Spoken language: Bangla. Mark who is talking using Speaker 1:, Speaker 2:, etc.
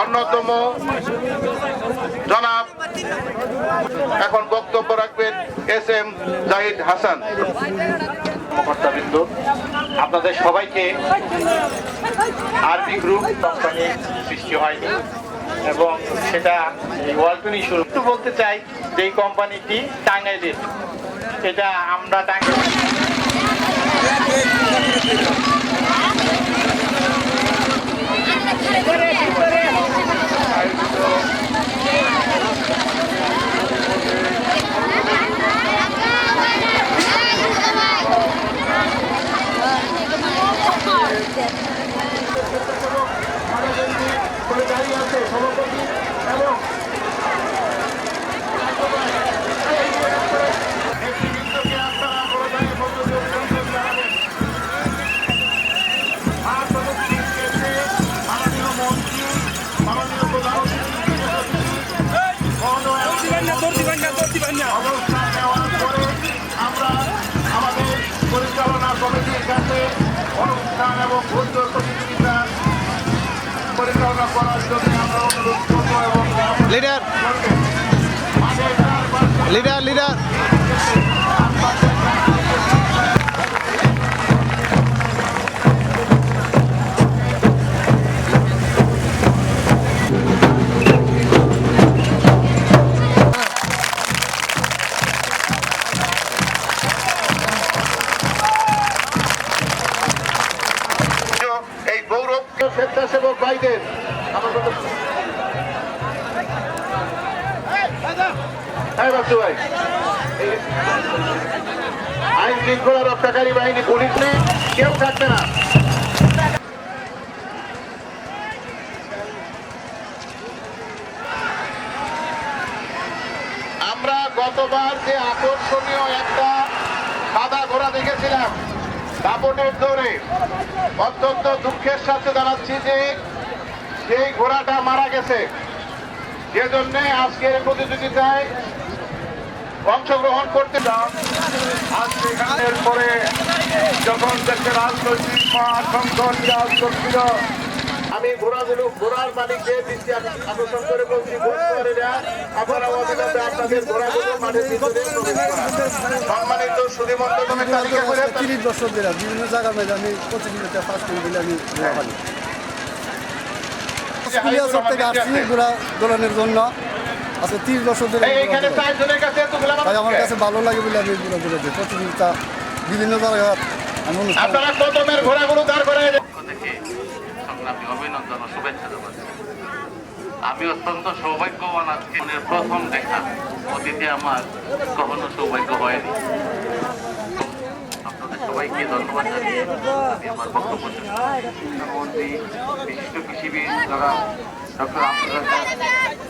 Speaker 1: অন্যতম জনাব এখন বক্তব্য রাখবেন এস এম জাহিদ হাসান।
Speaker 2: আপনাদের সবাইকে আরবি গ্রুপ কোম্পানি সৃষ্টি হয়নি এবং সেটা এই শুরু। বলতে চাই যে কোম্পানিটি টাঙ্গাইলের। এটা আমরা টাঙ্গাইল
Speaker 1: এবং ভোজ্য প্রতিযোগিতা পরিচালনা করার জন্য আমরা অনুরোধ করব এবং
Speaker 3: লিডার লিডার লিডার
Speaker 1: হ্যাঁ ভাই। আইন শৃঙ্খলা রক্ষাকারী বাহিনী, পুলিশ নেই, কেউ থাকবে না। আমরা গতবার যে আকর্ষণীয় একটা সাদা ঘোড়া দেখেছিলাম, দাপটের দৌড়ে। অত্যন্ত দুঃখের সাথে জানাচ্ছি যে সেই ঘোড়াটা মারা গেছে। যে জন্য আজকের প্রতিযোগিতায় অংশগ্রহণ করতে চান। আজকে গানের পরে যখন দেশের রাজনৈতিক নিরাজ করছিল আমি ঘোড়াগুলো ঘোড়ার মালিকদের দৃষ্টি আকর্ষণ করে বলছি আপনারা অবিলম্বে আপনাদের ঘোড়াগুলো মাঠের ভিতরে সম্মানিত সুদীমন্ত তালিকা করে
Speaker 4: তিরিশ বছর ধরে বিভিন্ন জায়গার মধ্যে আমি প্রতিযোগিতা করে দিলে আমি ঘোরা থেকে আসছি ঘোরা দোলানোর জন্য। আজকে তিরিশ বছর ধরে তাই আমার কাছে ভালো লাগে বলে আমি ঘোরা দৌড়াচ্ছি প্রতিযোগিতা বিভিন্ন জায়গায় আমি অনুষ্ঠান
Speaker 1: আপনারা কদমের ঘোড়াগুলো দাঁড় করে
Speaker 5: সংগ্রামী অভিনন্দন ও শুভেচ্ছা জানাচ্ছি। আমি অত্যন্ত সৌভাগ্যবান আজকে। মনের প্রথম দেখা। অতীতে আমার কখনো সৌভাগ্য হয়নি। সবাইকে ধন্যবাদ জানিয়ে আমি আমার বক্তব্য শেষ করছি। মন্ত্রী বিশিষ্ট কৃষিবিদ যারা ডক্টর আব্দুল রাজ্জাক